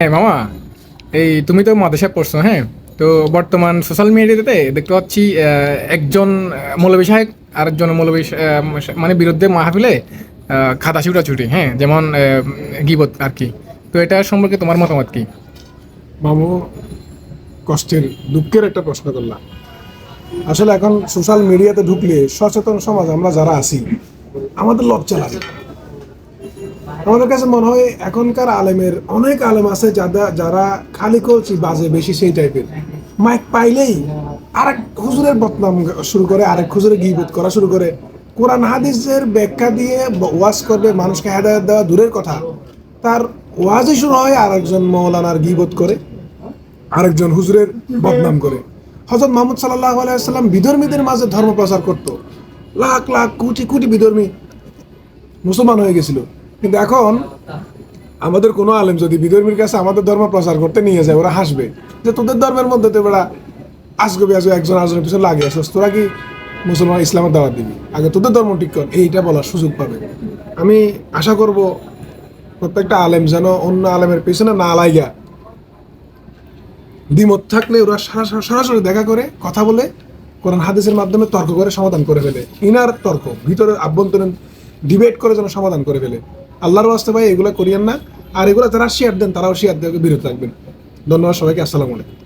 হ্যাঁ মামা। এই তুমি তো মাদ্রাসা পড়ছো হ্যাঁ? তো বর্তমান সোশ্যাল মিডিয়াতে দেখতে পাচ্ছি একজন মৌলবী সাহেব আরেকজন মৌলবী মানে বিরুদ্ধে মাহফিলে খাতা ছুটা ছুটি হ্যাঁ? যেমন গিবত আর কি। তো এটা সম্পর্কে তোমার মতামত কি? মামু, কষ্টের, দুঃখের একটা প্রশ্ন করলাম। আসলে এখন সোশ্যাল মিডিয়াতে ঢুকলে সচেতন সমাজ আমরা যারা আছি, আমাদের লজ্জা লাগে। আমাদের কাছে মনে হয় এখনকার আলেমের অনেক আলেম আছে যারা যারা খালি করছি বাজে বেশি সেই টাইপের। মাইক পাইলেই আরেক হুজুরের বদনাম শুরু করে, আরেক হুজুরের গিবোধ করা শুরু করে। কোরআন, হাদিসের ব্যাখ্যা দিয়ে ওয়াজ করবে, মানুষকে হেদায়ত দেওয়া দূরের কথা। তার ওয়াজই শুরু হয় আরেকজন মৌলানার গিবোধ করে, আরেকজন হুজুরের বদনাম করে। হজরত মোহাম্মদ সাল্লাহ আলাইসাল্লাম বিধর্মীদের মাঝে ধর্ম প্রচার করতো। লাখ লাখ, কোটি কোটি বিধর্মী মুসলমান হয়ে গেছিল। কিন্তু এখন আমাদের কোনো আলেম যদি বিধর্মীর কাছে আমাদের ধর্ম প্রচার করতে নিয়ে যায়, ওরা হাসবে। যে তোদের ধর্মের মধ্যে তো বেড়া আসবে আসবে একজন আরেকজনের পিছনে লাগে আসস তোরা কি মুসলমান ইসলামের দাওয়াত দিবি? আগে তোদের ধর্ম ঠিক কর, এইটা বলার সুযোগ পাবে। আমি আশা করব প্রত্যেকটা আলেম যেন অন্য আলেমের পিছনে না লাইগা। দ্বিমত থাকলে ওরা সরাসরি দেখা করে, কথা বলে, কোরআন হাদিসের মাধ্যমে তর্ক করে সমাধান করে ফেলে। ইনার তর্ক ভিতরে আভ্যন্তরীণ ডিবেট করে যেন সমাধান করে ফেলে। আল্লাহর আসতে ভাই এগুলো করিয়েন না। আর এগুলো যারা শেয়ার দেন তারাও শেয়ার দিয়ে বিরত রাখবেন ধন্যবাদ সবাইকে, আসসালামু আলাইকুম।